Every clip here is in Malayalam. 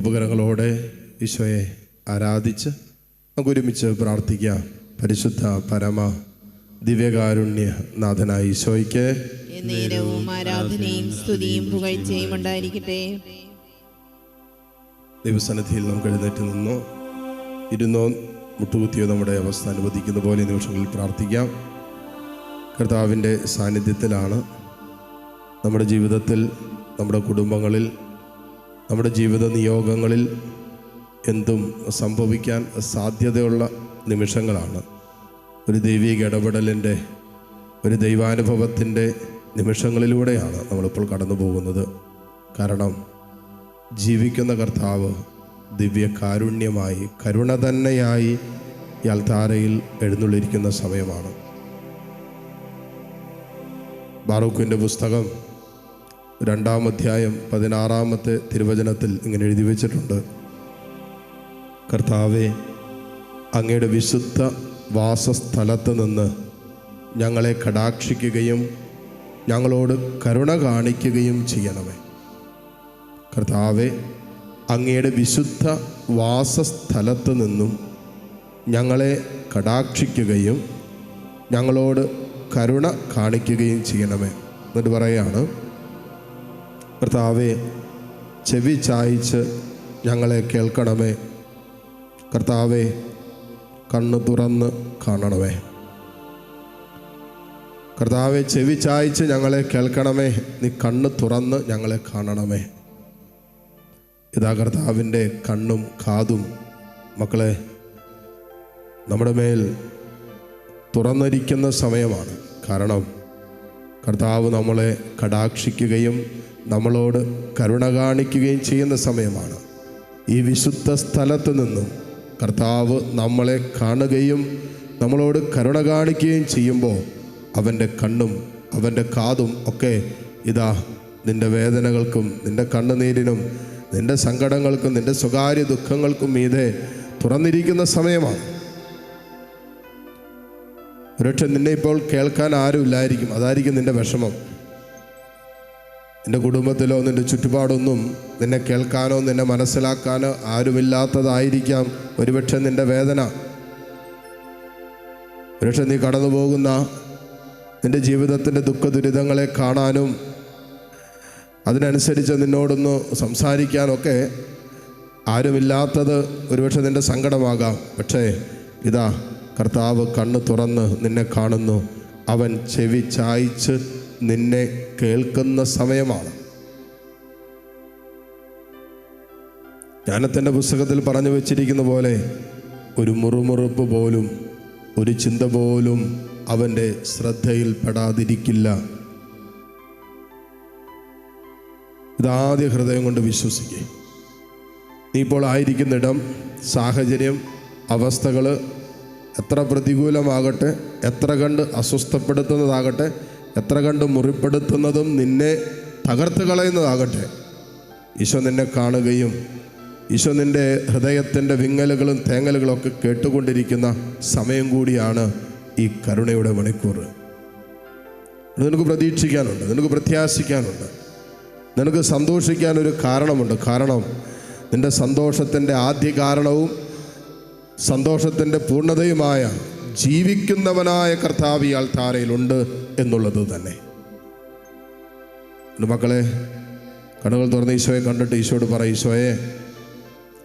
ഉപകരണങ്ങളോടെ ഈശോയെ ആരാധിച്ച് നമുക്കൊരുമിച്ച് പ്രാർത്ഥിക്കാം. പരിശുദ്ധ പരമ ദിവ്യകാരുണ്യ നാഥനായ ഈശോയ്ക്ക് നേരവും ആരാധനയും സ്തുതിയും പുകഴ്ചയും ഉണ്ടായിരിക്കട്ടെ. ദൈവസന്നിധിയിൽ നമുക്ക് എഴുന്നേറ്റ് നിന്നു. ഇരുന്നോ മുട്ടുകുത്തിയോ നമ്മുടെ അവസ്ഥ അനുവദിക്കുന്ന പോലെ നിമിഷങ്ങളിൽ പ്രാർത്ഥിക്കാം. കർത്താവിന്റെ സാന്നിധ്യത്തിലാണ് നമ്മുടെ ജീവിതത്തിൽ നമ്മുടെ കുടുംബങ്ങളിൽ നമ്മുടെ ജീവിത നിയോഗങ്ങളിൽ എന്തും സംഭവിക്കാൻ സാധ്യതയുള്ള നിമിഷങ്ങളാണ്. ഒരു ദൈവിക ഇടപെടലിന്റെ ഒരു ദൈവാനുഭവത്തിന്റെ നിമിഷങ്ങളിലൂടെയാണ് നമ്മളിപ്പോൾ കടന്നു പോകുന്നത്. കാരണം ജീവിക്കുന്ന കർത്താവ് ദിവ്യ കാരുണ്യമായി കരുണ തന്നെയായി യാൽത്താരയിൽ എഴുന്നള്ളിരിക്കുന്ന സമയമാണ്. ബാറൂഖിന്റെ പുസ്തകം രണ്ടാം അധ്യായം പതിനാറാമത്തെ തിരുവചനത്തിൽ ഇങ്ങനെ എഴുതി വച്ചിട്ടുണ്ട്. കർത്താവെ അങ്ങയുടെ വിശുദ്ധ വാസസ്ഥലത്ത് നിന്ന് ഞങ്ങളെ കടാക്ഷിക്കുകയും ഞങ്ങളോട് കരുണ കാണിക്കുകയും ചെയ്യണമേ. കർത്താവെ അങ്ങയുടെ വിശുദ്ധ വാസസ്ഥലത്ത് നിന്നും ഞങ്ങളെ കടാക്ഷിക്കുകയും ഞങ്ങളോട് കരുണ കാണിക്കുകയും ചെയ്യണമേ. എന്നിട്ട് പറയാണ് കർത്താവെ ചെവി ചായച്ച് ഞങ്ങളെ കേൾക്കണമേ. കർത്താവെ കണ്ണ് തുറന്ന് കാണണമേ. കർത്താവെ ചെവി ചായച്ച് ഞങ്ങളെ കേൾക്കണമേ. നീ കണ്ണ് തുറന്ന് ഞങ്ങളെ കാണണമേ. ഇതാ കർത്താവിന്റെ കണ്ണും കാതും. മക്കളെ നമ്മുടെ മേൽ തുറന്നിരിക്കുന്ന സമയമാണ്. കാരണം കർത്താവ് നമ്മളെ കടാക്ഷിക്കുകയും നമ്മളോട് കരുണ കാണിക്കുകയും ചെയ്യുന്ന സമയമാണ്. ഈ വിശുദ്ധ സ്ഥലത്ത് നിന്നും കർത്താവ് നമ്മളെ കാണുകയും നമ്മളോട് കരുണ കാണിക്കുകയും ചെയ്യുമ്പോൾ അവന്റെ കണ്ണും അവന്റെ കാതും ഒക്കെ ഇതാ നിന്റെ വേദനകൾക്കും നിന്റെ കണ്ണുനീരിനും നിന്റെ സങ്കടങ്ങൾക്കും നിന്റെ സ്വകാര്യ ദുഃഖങ്ങൾക്കും മീതെ തുറന്നിരിക്കുന്ന സമയമാണ്. ഒരുപക്ഷെ നിന്നെ ഇപ്പോൾ കേൾക്കാൻ ആരുമില്ലായിരിക്കും. അതായിരിക്കും നിന്റെ വിഷമം. നിന്റെ കുടുംബത്തിലോ നിന്റെ ചുറ്റുപാടൊന്നും നിന്നെ കേൾക്കാനോ നിന്നെ മനസ്സിലാക്കാനോ ആരുമില്ലാത്തതായിരിക്കാം. ഒരുപക്ഷെ നിന്റെ വേദന. ഒരുപക്ഷെ നീ കടന്നു പോകുന്ന നിന്റെ ജീവിതത്തിന്റെ ദുഃഖ ദുരിതങ്ങളെ കാണാനും അതിനനുസരിച്ച് നിന്നോടൊന്ന് സംസാരിക്കാനൊക്കെ ആരുമില്ലാത്തത് ഒരുപക്ഷെ നിന്റെ സങ്കടമാകാം. പക്ഷേ ഇതാ കർത്താവ് കണ്ണ് തുറന്ന് നിന്നെ കാണുന്നു. അവൻ ചെവി ചായ്ച്ച് നിന്നെ കേൾക്കുന്ന സമയമാണ്. ജ്ഞാനത്തിന്റെ പുസ്തകത്തിൽ പറഞ്ഞു വച്ചിരിക്കുന്ന പോലെ ഒരു മുറുമുറുപ്പ് പോലും ഒരു ചിന്ത പോലും അവന്റെ ശ്രദ്ധയിൽപ്പെടാതിരിക്കില്ല ഇതാദ്യ ഹൃദയം കൊണ്ട് വിശ്വസിക്കുക നീ ഇപ്പോൾ ആയിരിക്കുന്നിടം സാഹചര്യം അവസ്ഥകൾ എത്ര പ്രതികൂലമാകട്ടെ എത്ര കണ്ട് അസ്വസ്ഥപ്പെടുത്തുന്നതാകട്ടെ എത്ര കണ്ട് മുറിപ്പെടുത്തുന്നതും നിന്നെ തകർത്ത് കളയുന്നതാകട്ടെ. ഈശോ നിന്നെ കാണുകയും ഈശോ നിന്റെ ഹൃദയത്തിന്റെ വിങ്ങലുകളും തേങ്ങലുകളും ഒക്കെ കേട്ടുകൊണ്ടിരിക്കുന്ന സമയം കൂടിയാണ് ഈ കരുണയുടെ മണിക്കൂർ. നിനക്ക് പ്രതീക്ഷിക്കാനുണ്ട് നിനക്ക് പ്രത്യാശിക്കാനുണ്ട് നിനക്ക് സന്തോഷിക്കാനൊരു കാരണമുണ്ട്. കാരണം നിന്റെ സന്തോഷത്തിന്റെ ആദ്യ കാരണവും സന്തോഷത്തിന്റെ പൂർണതയുമായ ജീവിക്കുന്നവനായ കർത്താവ് ഈ ആൾത്താരയിലുണ്ട് എന്നുള്ളത് തന്നെ. മക്കളെ കണ്ണുകൾ തുറന്ന് ഈശോയെ കണ്ടിട്ട് ഈശോയോട് പറ ഈശോയെ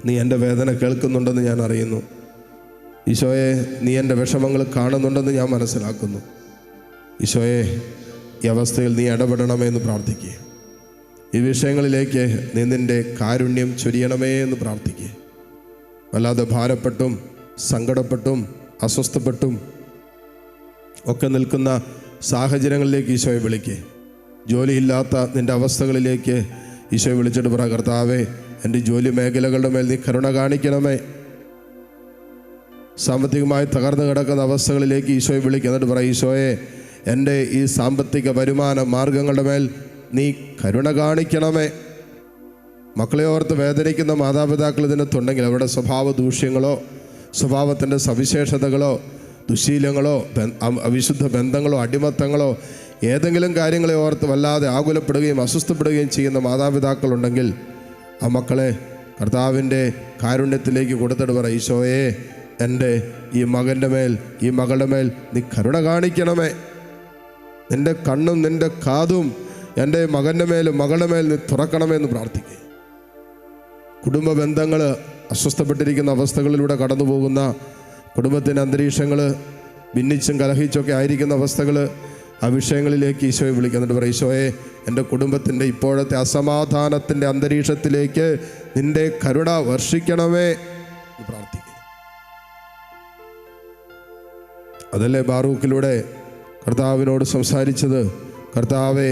നീ എന്റെ വേദന കേൾക്കുന്നുണ്ടെന്ന് ഞാൻ അറിയുന്നു. ഈശോയെ നീ എന്റെ വിഷമങ്ങൾ കാണുന്നുണ്ടെന്ന് ഞാൻ മനസ്സിലാക്കുന്നു. ഈശോയെ ഈ അവസ്ഥയിൽ നീ ഇടപെടണമേ എന്ന് പ്രാർത്ഥിക്കുക ഈ വിഷയങ്ങളിലേക്ക് നീ നിന്റെ കാരുണ്യം ചൊരിയണമേ എന്ന് പ്രാർത്ഥിക്കുക വല്ലാതെ ഭാരപ്പെട്ടും സങ്കടപ്പെട്ടും അസ്വസ്ഥപ്പെട്ടും ഒക്കെ നിൽക്കുന്ന സാഹചര്യങ്ങളിലേക്ക് ഈശോയെ വിളിക്ക്. ജോലിയില്ലാത്ത നിന്റെ അവസ്ഥകളിലേക്ക് ഈശോയെ വിളിച്ചിട്ട് പറ കർത്താവേ എന്റെ ജോലി മേഖലകളുടെ മേൽ നീ കരുണ കാണിക്കണമേ. സാമ്പത്തികമായി തകർന്നു കിടക്കുന്ന അവസ്ഥകളിലേക്ക് ഈശോയെ വിളിക്കുക എന്നിട്ട് പറ ഈശോയെ എന്റെ ഈ സാമ്പത്തിക വരുമാന മാർഗങ്ങളുടെ മേൽ നീ കരുണ കാണിക്കണമേ. മക്കളെ ഓർത്ത് വേദനിക്കുന്ന മാതാപിതാക്കൾ ഇതിനകത്തുണ്ടെങ്കിൽ അവരുടെ സ്വഭാവ ദൂഷ്യങ്ങളോ സ്വഭാവത്തിന്റെ സവിശേഷതകളോ ദുശീലങ്ങളോ അവിശുദ്ധ ബന്ധങ്ങളോ അടിമത്തങ്ങളോ ഏതെങ്കിലും കാര്യങ്ങളെ ഓർത്ത് വല്ലാതെ ആകുലപ്പെടുകയും അസ്വസ്ഥപ്പെടുകയും ചെയ്യുന്ന മാതാപിതാക്കളുണ്ടെങ്കിൽ ആ മക്കളെ കർത്താവിന്റെ കാരുണ്യത്തിലേക്ക് കൊടുത്തിട്ട് പറ ഈശോയെ എന്റെ ഈ മകന്റെ മേൽ ഈ മകളുടെ മേൽ നീ കരുണ കാണിക്കണമേ. നിന്റെ കണ്ണും നിന്റെ കാതും എന്റെ മകന്റെ മേലും മകളുടെ മേൽ നീ തുറക്കണമെന്ന് പ്രാർത്ഥിക്കുക കുടുംബ ബന്ധങ്ങൾ അസ്വസ്ഥപ്പെട്ടിരിക്കുന്ന അവസ്ഥകളിലൂടെ കടന്നു പോകുന്ന കുടുംബത്തിന്റെ അന്തരീക്ഷങ്ങൾ ഭിന്നിച്ചും കലഹിച്ചൊക്കെ ആയിരിക്കുന്ന അവസ്ഥകൾ ആ വിഷയങ്ങളിലേക്ക് ഈശോയെ വിളിക്കുന്നുണ്ട്. പറയും ഈശോയെ എന്റെ കുടുംബത്തിന്റെ ഇപ്പോഴത്തെ അസമാധാനത്തിന്റെ അന്തരീക്ഷത്തിലേക്ക് നിന്റെ കരുണ വർഷിക്കണമേ പ്രാർത്ഥിക്കുക അതല്ലേ ബാറൂക്കിലൂടെ കർത്താവിനോട് സംസാരിച്ചത്? കർത്താവെ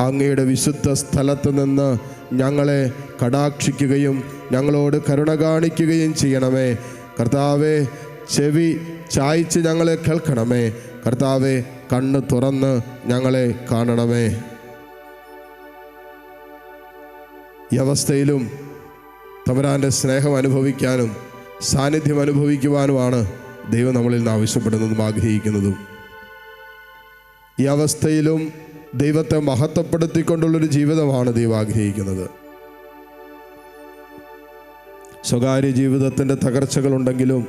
അങ്ങയുടെ വിശുദ്ധ സ്ഥലത്ത് നിന്ന് ഞങ്ങളെ കടാക്ഷിക്കുകയും ഞങ്ങളോട് കരുണ കാണിക്കുകയും ചെയ്യണമേ. കർത്താവെ ചെവി ചായ്ച്ച് ഞങ്ങളെ കേൾക്കണമേ. കർത്താവെ കണ്ണ് തുറന്ന് ഞങ്ങളെ കാണണമേ. ഈ അവസ്ഥയിലും തമരാന്റെ സ്നേഹം അനുഭവിക്കാനും സാന്നിധ്യം അനുഭവിക്കുവാനുമാണ് ദൈവം നമ്മളിൽ നിന്ന് ആവശ്യപ്പെടുന്നതും ആഗ്രഹിക്കുന്നതും. ഈ അവസ്ഥയിലും ദൈവത്തെ മഹത്വപ്പെടുത്തിക്കൊണ്ടുള്ളൊരു ജീവിതമാണ് ദൈവം ആഗ്രഹിക്കുന്നത്. സ്വകാര്യ ജീവിതത്തിന്റെ തകർച്ചകളുണ്ടെങ്കിലും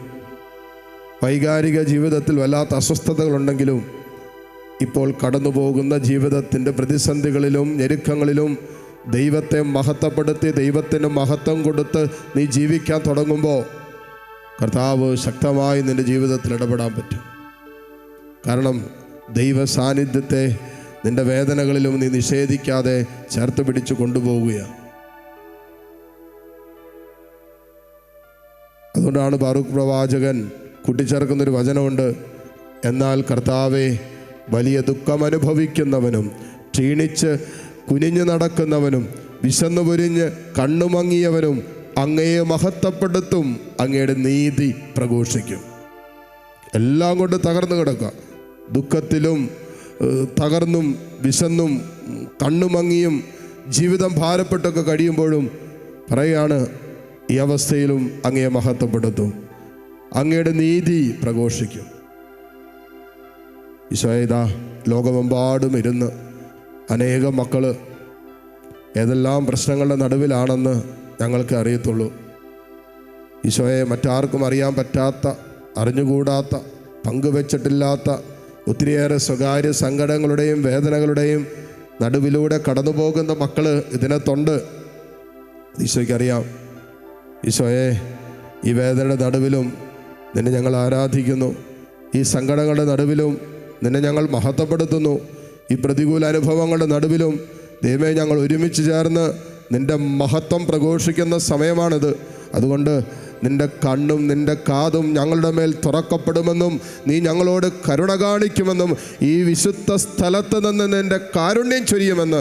വൈകാരിക ജീവിതത്തിൽ വല്ലാത്ത അസ്വസ്ഥതകളുണ്ടെങ്കിലും ഇപ്പോൾ കടന്നു പോകുന്ന ജീവിതത്തിന്റെ പ്രതിസന്ധികളിലും ഞെരുക്കങ്ങളിലും ദൈവത്തെ മഹത്വപ്പെടുത്തി ദൈവത്തിന് മഹത്വം കൊടുത്ത് നീ ജീവിക്കാൻ തുടങ്ങുമ്പോൾ കർത്താവ് ശക്തമായി നിന്റെ ജീവിതത്തിൽ ഇടപെടാൻ പറ്റും. കാരണം ദൈവ സാന്നിധ്യത്തെ നിന്റെ വേദനകളിലും നീ നിഷേധിക്കാതെ ചേർത്ത് പിടിച്ചു കൊണ്ടുപോവുകയാണ് അതുകൊണ്ടാണ് ബാറൂഖ് പ്രവാചകൻ കൂട്ടിച്ചേർക്കുന്നൊരു വചനമുണ്ട്. എന്നാൽ കർത്താവെ വലിയ ദുഃഖം അനുഭവിക്കുന്നവനും ക്ഷീണിച്ച് കുനിഞ്ഞു നടക്കുന്നവനും വിശന്നു പൊരിഞ്ഞ് കണ്ണുമങ്ങിയവനും അങ്ങയെ മഹത്വപ്പെടുത്തും അങ്ങയുടെ നീതി പ്രഘോഷിക്കും. എല്ലാം കൊണ്ട് തകർന്നു കിടക്കുക. ദുഃഖത്തിലും തകർന്നും വിശന്നും കണ്ണുമങ്ങിയും ജീവിതം ഭാരപ്പെട്ടൊക്കെ കഴിയുമ്പോഴും പറയുകയാണ് ഈ അവസ്ഥയിലും അങ്ങയെ മഹത്വപ്പെടുത്തും. അങ്ങയുടെ നീതി പ്രഘോഷിക്കും. ഈശോയത ലോകമെമ്പാടും ഇരുന്ന് അനേകം മക്കൾ ഏതെല്ലാം പ്രശ്നങ്ങളുടെ നടുവിലാണെന്ന് ഞങ്ങൾക്ക് അറിയത്തുള്ളൂ. ഈശോയെ മറ്റാർക്കും അറിയാൻ പറ്റാത്ത അറിഞ്ഞുകൂടാത്ത പങ്കുവച്ചിട്ടില്ലാത്ത ഒത്തിരിയേറെ സ്വകാര്യ സങ്കടങ്ങളുടെയും വേദനകളുടെയും നടുവിലൂടെ കടന്നു പോകുന്ന മക്കൾ ഇതിനകത്തുണ്ട്. ഈശോയ്ക്കറിയാം. ഈശോയെ ഈ വേദനയുടെ നടുവിലും നിന്നെ ഞങ്ങൾ ആരാധിക്കുന്നു. ഈ സങ്കടങ്ങളുടെ നടുവിലും നിന്നെ ഞങ്ങൾ മഹത്വപ്പെടുത്തുന്നു. ഈ പ്രതികൂല അനുഭവങ്ങളുടെ നടുവിലും ദൈവമേ ഞങ്ങൾ ഒരുമിച്ച് ചേർന്ന് നിന്റെ മഹത്വം പ്രഘോഷിക്കുന്ന സമയമാണിത്. അതുകൊണ്ട് നിന്റെ കണ്ണും നിന്റെ കാതും ഞങ്ങളുടെ മേൽ തുറക്കപ്പെടുമെന്നും നീ ഞങ്ങളോട് കരുണ കാണിക്കുമെന്നും ഈ വിശുദ്ധ സ്ഥലത്ത് നിന്ന് നിന്റെ കാരുണ്യം ചൊരിയുമെന്ന്.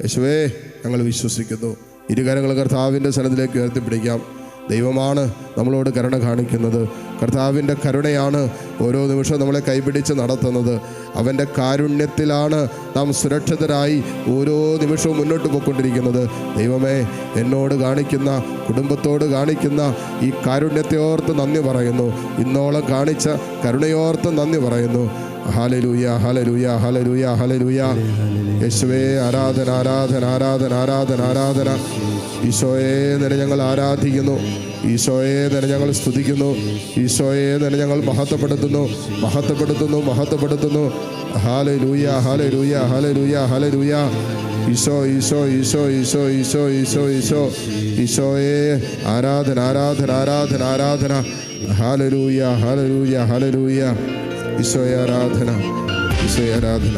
യേശുവേ ഞങ്ങൾ വിശ്വസിക്കുന്നു. ഇരുകരങ്ങൾ കർത്താവിന്റെ സ്ഥലത്തിലേക്ക് ഉയർത്തിപ്പിടിക്കാം. ദൈവമാണ് നമ്മളോട് കരുണ കാണിക്കുന്നത്. കർത്താവിന്റെ കരുണയാണ് ഓരോ നിമിഷവും നമ്മളെ കൈപിടിച്ച് നടത്തുന്നത്. അവന്റെ കാരുണ്യത്തിലാണ് നാം സുരക്ഷിതരായി ഓരോ നിമിഷവും മുന്നോട്ട് പോയിക്കൊണ്ടിരിക്കുന്നത്. ദൈവമേ എന്നോട് കാണിക്കുന്ന കുടുംബത്തോട് കാണിക്കുന്ന ഈ കാരുണ്യത്തെ ഓർത്ത് നന്ദി പറയുന്നു. ഇന്നോളം കാണിച്ച കരുണയോർത്ത് നന്ദി പറയുന്നു. ഹാലലൂയ ഹാലലൂയ ഹാലലൂയ ഹാലലൂയ യേശുവേ ആരാധന ആരാധന ആരാധന ആരാധന ആരാധന. ഈശോയെ തന്നെ ഞങ്ങൾ ആരാധിക്കുന്നു. ഈശോയെ തന്നെ ഞങ്ങൾ സ്തുതിക്കുന്നു. ഈശോയെ തന്നെ ഞങ്ങൾ മഹത്വപ്പെടുത്തുന്നു. മഹത്വപ്പെടുത്തുന്നു മഹത്വപ്പെടുത്തുന്നു. Hallelujah hallelujah hallelujah hallelujah Eesho Eesho Eesho Eesho Eesho Eesho Eesho. ഈശോയെ ആരാധന ആരാധന ആരാധന ആരാധന. ഹാലലൂയ ഹാലലൂയ ഹാലലൂയ ഈശോയെ ആരാധന ഈശോയെ ആരാധന.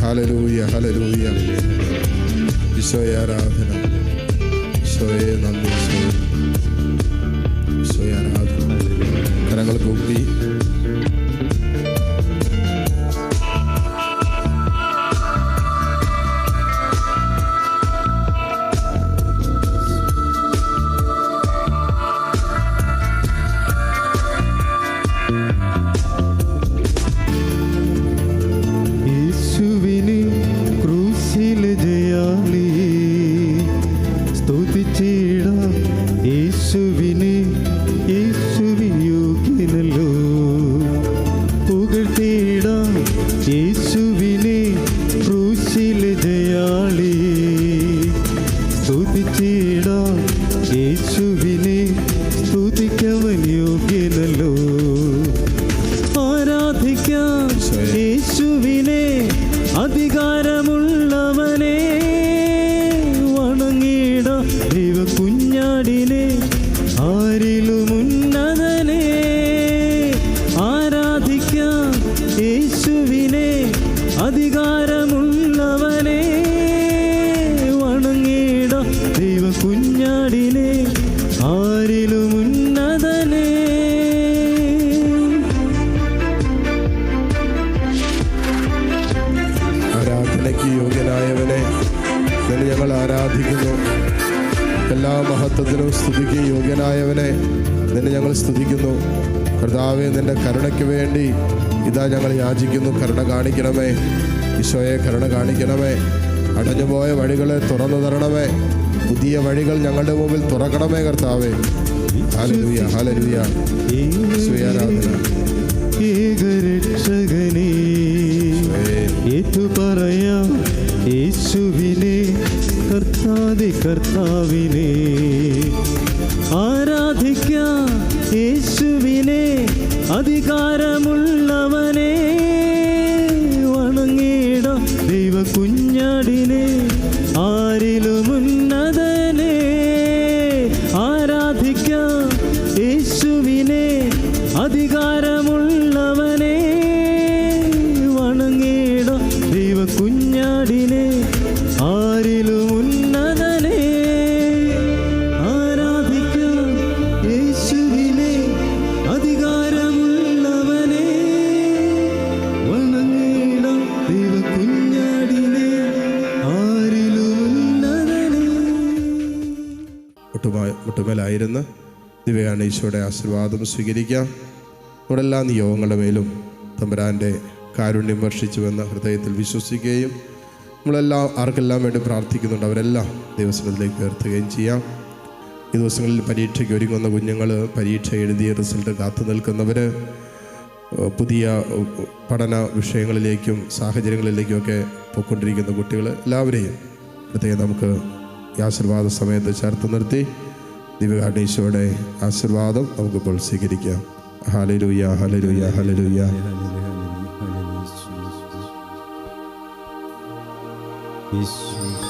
ഹലലൂയ ഹലലൂയ ഈശോയെ ആരാധന ഈശോയെ നന്ദി ഈശോയെ ആരാധന. കരങ്ങൾ കൂപ്പി. tutti ti മഹത്വത്തിനും സ്തുതിക്ക് യോഗ്യനായവനെ നിന്നെ ഞങ്ങൾ സ്തുതിക്കുന്നു. കർത്താവെ നിന്റെ കരുണയ്ക്ക് വേണ്ടി ഇതാ ഞങ്ങൾ യാചിക്കുന്നു കരുണ കാണിക്കണമേ. ഈശോയെ കരുണ കാണിക്കണമേ. അടഞ്ഞുപോയ വഴികളെ തുറന്നു തരണമേ. പുതിയ വഴികൾ ഞങ്ങളുടെ മുമ്പിൽ തുറക്കണമേ കർത്താവേ. ആരാധന. ഏകരക്ഷകനേ ഏറ്റു പറയാം യേശുവിനെ കർത്താതി കർത്താവിനെ. ആരാധിക്കാം യേശുവിനെ അധികാരമുള്ളവനെ. വണങ്ങിയിട ദൈവ മുട്ടുമേലായിരുന്ന് ദിവ്യാണ് ഈശോയുടെ ആശീർവാദം സ്വീകരിക്കാം. നമ്മുടെ എല്ലാ നിയോഗങ്ങളുടെ മേലും തമ്പുരാന്റെ കാരുണ്യം വർഷിച്ചുവെന്ന് ഹൃദയത്തിൽ വിശ്വസിക്കുകയും നമ്മളെല്ലാം ആർക്കെല്ലാം വേണ്ടി പ്രാർത്ഥിക്കുന്നുണ്ട് അവരെല്ലാം ദിവസങ്ങളിലേക്ക് ഉയർത്തുകയും ചെയ്യാം. ഈ ദിവസങ്ങളിൽ പരീക്ഷയ്ക്ക് ഒരുങ്ങുന്ന കുഞ്ഞുങ്ങൾ പരീക്ഷ എഴുതിയ റിസൾട്ട് കാത്തു നിൽക്കുന്നവർ പുതിയ പഠന വിഷയങ്ങളിലേക്കും സാഹചര്യങ്ങളിലേക്കുമൊക്കെ പോയിക്കൊണ്ടിരിക്കുന്ന കുട്ടികൾ എല്ലാവരെയും പ്രത്യേകം നമുക്ക് ഈ ആശീർവാദ സമയത്ത് ചേർത്ത് നിർത്തി. ദിവ്യകാരണീശോയുടെ ആശീർവാദം നമുക്കിപ്പോൾ സ്വീകരിക്കാം. ഹലലുയ ഹലലുയ ഹലലുയ യേശു